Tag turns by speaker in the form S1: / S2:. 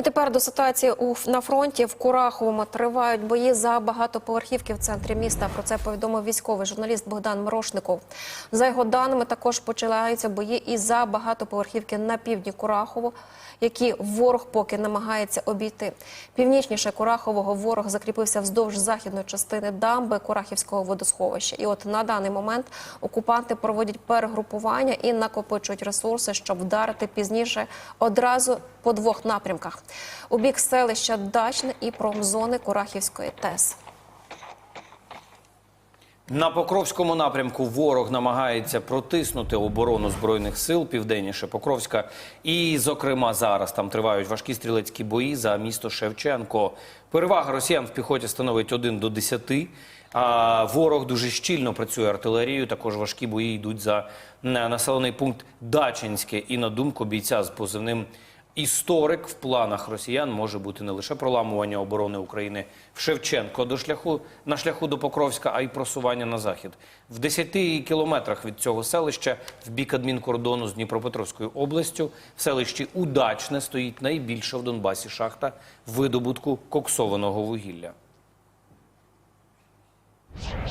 S1: І тепер до ситуації у на фронті в Кураховому тривають бої за багатоповерхівки в центрі міста. Про це повідомив військовий журналіст Богдан Мирошников. За його даними, також починаються бої і за багатоповерхівки на півдні Курахово, які ворог поки намагається обійти. Північніше Курахового ворог закріпився вздовж західної частини дамби Курахівського водосховища. І от на даний момент окупанти проводять перегрупування і накопичують ресурси, щоб вдарити пізніше одразу по двох напрямках: у бік селища Дачне і промзони Курахівської ТЕС.
S2: На Покровському напрямку ворог намагається протиснути оборону збройних сил південніше Покровська. І, зокрема, зараз там тривають важкі стрілецькі бої за місто Шевченко. Перевага росіян в піхоті становить 1 до 10. А ворог дуже щільно працює артилерією. Також важкі бої йдуть за населений пункт Дачинське. І на думку бійця з позивним Історик в планах росіян може бути не лише проламування оборони України в Шевченко до шляху на шляху до Покровська, а й просування на захід. В 10 кілометрах від цього селища, в бік адмінкордону з Дніпропетровською областю, в селищі Удачне стоїть найбільша в Донбасі шахта видобутку коксованого вугілля.